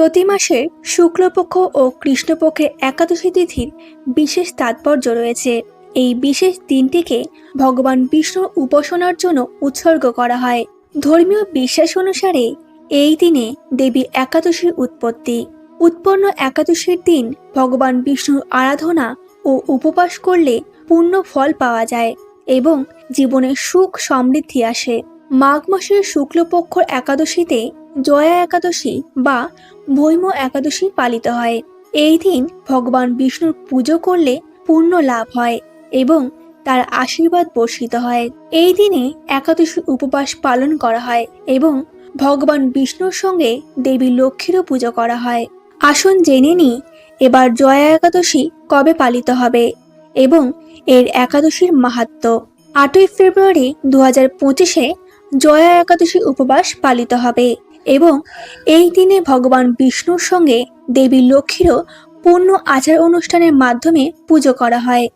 প্রতি মাসের শুক্লপক্ষ ও কৃষ্ণপক্ষের একাদশী তিথির বিশেষ তাৎপর্য রয়েছে। এই বিশেষ দিনটিকে ভগবান বিষ্ণুর উপাসনার জন্য উৎসর্গ করা হয়। ধর্মীয় বিশ্বাস অনুসারে এই দিনে দেবী একাদশীর উৎপত্তি। উৎপন্ন একাদশীর দিন ভগবান বিষ্ণুর আরাধনা ও উপবাস করলে পূর্ণ ফল পাওয়া যায় এবং জীবনে সুখ সমৃদ্ধি আসে। মাঘ মাসের শুক্লপক্ষ একাদশীতে জয়া একাদশী বা ভৈম একাদশী পালিত হয়। এই দিন ভগবান বিষ্ণুর পুজো করলে পুণ্য লাভ হয় এবং তার আশীর্বাদ বর্ষিত হয়। এই দিনে একাদশী উপবাস পালন করা হয় এবং ভগবান বিষ্ণুর সঙ্গে দেবী লক্ষ্মীরও পুজো করা হয়। আসুন জেনে নিই, এবার জয়া একাদশী কবে পালিত হবে এবং এর একাদশীর মাহাত্ম। আটই ফেব্রুয়ারি দু হাজার পঁচিশে জয়া একাদশী উপবাস পালিত হবে। এবং এই দিনে ভগবান বিষ্ণুর সঙ্গে দেবী লক্ষ্মীরও পূর্ণ আচার অনুষ্ঠানের মাধ্যমে পুজো করা হয়।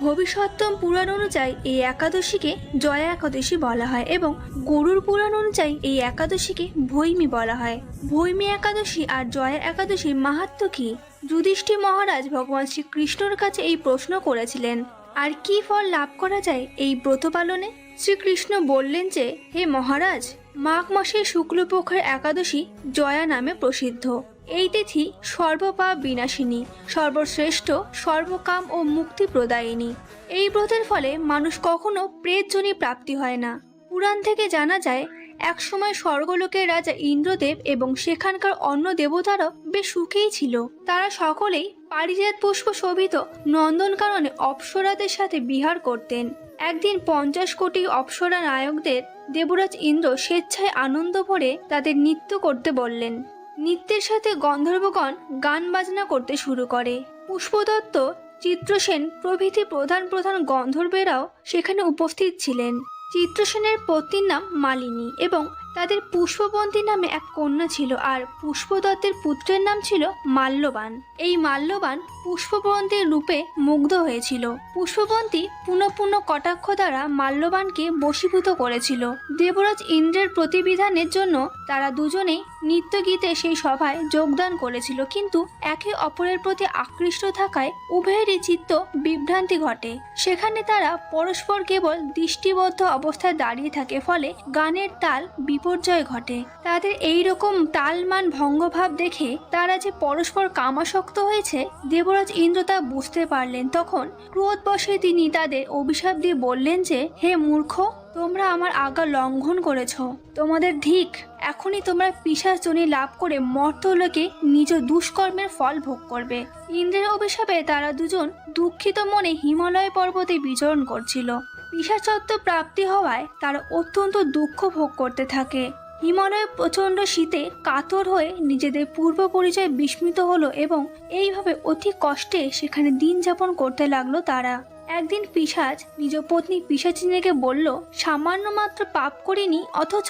ভবিষ্যত্তম পুরাণ অনুযায়ী এই একাদশীকে জয়া একাদশী বলা হয় এবং গরুর পুরাণ অনুযায়ী এই একাদশীকে ভৈমী বলা হয়। ভৈমী একাদশী আর জয়া একাদশীর মাহাত্ম কি? যুধিষ্ঠির মহারাজ ভগবান শ্রীকৃষ্ণর কাছে এই প্রশ্ন করেছিলেন। আর কি ফল লাভ করা যায় এই ব্রত পালনে? শ্রীকৃষ্ণ বললেন যে, হে মহারাজ, মাঘ মাসের শুক্লপক্ষের একাদশী জয়া নামে প্রসিদ্ধ। এই তিথি সর্বপাপ বিনাশিনী, সর্বশ্রেষ্ঠ, সর্বকাম ও মুক্তি প্রদায়িনী। এই ব্রতের ফলে মানুষ কখনো প্রেতজনী প্রাপ্তি হয় না। পুরাণ থেকে জানা যায় একসময় স্বর্গলোকের রাজা ইন্দ্রদেব এবং সেখানকার অন্য দেবতারাও বেশ সুখেই ছিল। তারা সকলেই পারিজাত পুষ্প শোভিত নন্দনকাননে অপ্সরাদের সাথে বিহার করতেন। একদিন পঞ্চাশ কোটি অপ্সরা নায়কদের দেবরাজ ইন্দ্র স্বেচ্ছায় আনন্দ ভরে তাদের নৃত্য করতে বললেন। নৃত্যের সাথে গন্ধর্বগণ গান বাজনা করতে শুরু করে। পুষ্পদত্ত, চিত্রসেন প্রভৃতি প্রধান প্রধান গন্ধর্বেরাও সেখানে উপস্থিত ছিলেন। চিত্রসেনের পত্নীর নাম মালিনী এবং তাদের পুষ্পবন্তী নামে এক কন্যা ছিল আর পুষ্পদত্তের পুত্রের নাম ছিল মাল্যবান। এই মাল্যবান পুষ্পবন্তীর রূপে মুগ্ধ হয়েছিল। পুষ্পবন্তী পুনঃ পুনঃ কটাক্ষ দ্বারা মাল্যবানকে বশীভূত করেছিল। দেবরাজ ইন্দ্রের প্রতিবিধানের জন্য তারা দুজনেই নৃত্য গীতে সেই সভায় যোগদান করেছিল, কিন্তু একে অপরের প্রতি আকৃষ্ট থাকায় উভয়েরই চিত্ত বিভ্রান্তি ঘটে। সেখানে তারা পরস্পর কেবল দৃষ্টিবদ্ধ অবস্থায় দাঁড়িয়ে থাকে, ফলে গানের তাল বিপর্যয় ঘটে। তাদের এই রকম তালমান ভঙ্গভাব দেখে তারা যে পরস্পর কামাসক্ত হয়েছে, দেবরাজ ইন্দ্র তা বুঝতে পারলেন। তখন ক্রোধবশে তিনি তাদের অভিশাপ দিয়ে বললেন যে, হে মূর্খ! তোমরা আমার আজ্ঞা লঙ্ঘন করেছ। তোমাদের ধিক, এখনই তোমরা পিসাচনী লাভ করে মর্তলোকে নিজ দুষ্কর্মের ফল ভোগ করবে। ইন্দ্রের অভিশাপে তারা দুজন দুঃখিত মনে হিমালয় পর্বতে বিচরণ করছিল। পিসাচত্ব প্রাপ্তি হওয়ায় তারা অত্যন্ত দুঃখ ভোগ করতে থাকে। হিমালয়ে প্রচণ্ড শীতে কাতর হয়ে নিজেদের পূর্ব পরিচয় বিস্মিত হলো এবং এইভাবে অতি কষ্টে সেখানে দিন যাপন করতে লাগল তারা। একদিন পিসাজ নিজ পত্নী পিসাচিনীকে বলল সামান্য মাত্র পাপ করিনি, অথচ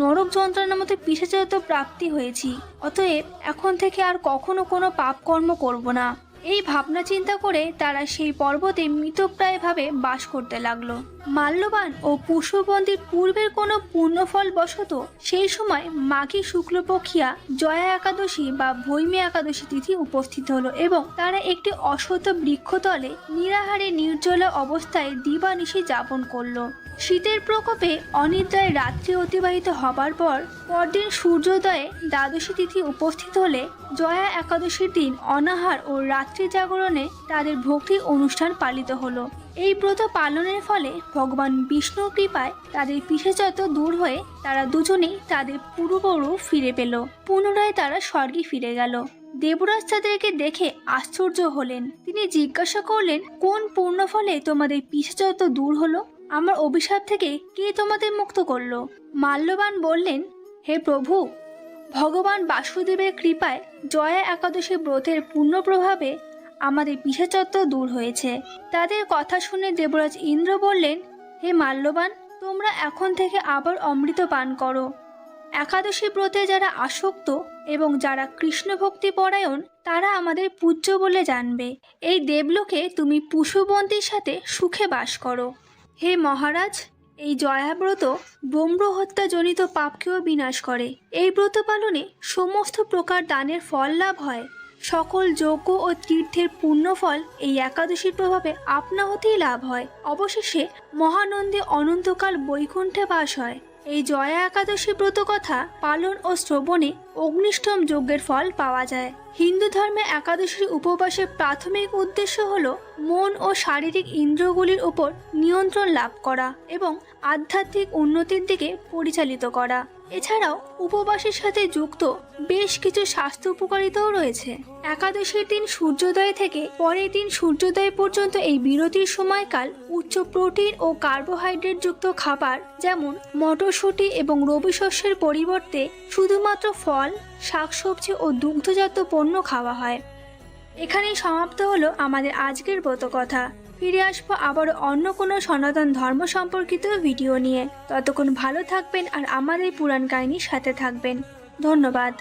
নরক যন্ত্রণার মতো পিসাচত্ব প্রাপ্তি হয়েছি। অতএব এখন থেকে আর কখনো কোনো পাপ কর্ম করব না। এই ভাবনা চিন্তা করে তারা সেই পর্বতে মৃতপ্রায়ভাবে বাস করতে লাগল। মাল্যবান ও পুষ্পবন্দির পূর্বের কোনো পূর্ণফল বশত সেই সময় মাঘী শুক্লপক্ষিয়া জয়া একাদশী বা ভৈমী একাদশী তিথি উপস্থিত হলো এবং তারা একটি অসত বৃক্ষতলে নিরাহারে নির্জলা অবস্থায় দিবানিশি যাপন করল। শীতের প্রকোপে অনিদ্রায় রাত্রি অতিবাহিত হবার পর পরদিন সূর্যোদয়ে দ্বাদশী তিথি উপস্থিত হলে জয়া একাদশীর দিন অনাহার ও রাত্রি জাগরণে তাদের ভক্তি অনুষ্ঠান পালিত হলো। এই ব্রত পালনের ফলে ভগবান বিষ্ণুর কৃপায় তাদের পিসেচত দূর হয়ে তারা দুজনেই তাদের পূর্বরূপ ফিরে পেল। পুনরায় তারা স্বর্গে ফিরে গেল। দেবরাজ তাদেরকে দেখে আশ্চর্য হলেন। তিনি জিজ্ঞাসা করলেন, কোন পূর্ণ ফলে তোমাদের পিসেচত দূর হলো? আমার অভিশাপ থেকে কে তোমাদের মুক্ত করল? মাল্যবান বললেন, হে প্রভু, ভগবান বাসুদেবের কৃপায় জয়া একাদশী ব্রতের পূর্ণ প্রভাবে আমাদের পিসাচত্ব দূর হয়েছে। তাদের কথা শুনে দেবরাজ ইন্দ্র বললেন, হে মাল্যবান, তোমরা এখন থেকে আবার অমৃত পান করো। একাদশী ব্রতে যারা আসক্ত এবং যারা কৃষ্ণ ভক্তি পরায়ণ, তারা আমাদের পূজ্য বলে জানবে। এই দেবলোকে তুমি পুষ্পবন্তীর সাথে সুখে বাস করো। হে মহারাজ, এই জয়াব্রত ব্রহ্ম হত্যাজনিত পাপকেও বিনাশ করে। এই ব্রত পালনে সমস্ত প্রকার দানের ফল লাভ হয়। সকল যজ্ঞ ও তীর্থের পুণ্যফল এই একাদশীর প্রভাবে আপনা হতেই লাভ হয়। অবশেষে মহানন্দে অনন্তকাল বৈকুণ্ঠে বাস হয়। এই জয়া একাদশী ব্রত কথা পালন ও শ্রবণে অগ্নিষ্টম যজ্ঞের ফল পাওয়া যায়। হিন্দু ধর্মে একাদশীর উপবাসের প্রাথমিক উদ্দেশ্য হল মন ও শারীরিক ইন্দ্রগুলির উপর নিয়ন্ত্রণ লাভ করা এবং আধ্যাত্মিক উন্নতির দিকে পরিচালিত করা। এছাড়াও উপবাসের সাথে যুক্ত বেশ কিছু স্বাস্থ্য উপকারিতাও রয়েছে। একাদশীর দিন সূর্যোদয় থেকে পরের দিন সূর্যোদয় পর্যন্ত এই বিরতির সময়কাল উচ্চ প্রোটিন ও কার্বোহাইড্রেট যুক্ত খাবার যেমন মটরশুঁটি এবং রবি শস্যের পরিবর্তে শুধুমাত্র ফল, শাকসবজি ও দুগ্ধজাত পণ্য খাওয়া হয়। এখানেই সমাপ্ত হলো আমাদের আজকের ব্রত কথা। ফিরে আসব আবার অন্য কোনো সনাতন ধর্ম সম্পর্কিত ভিডিও নিয়ে। ততক্ষণ ভালো থাকবেন আর আমাদের পুরাণ কাহিনীর সাথে থাকবেন। ধন্যবাদ।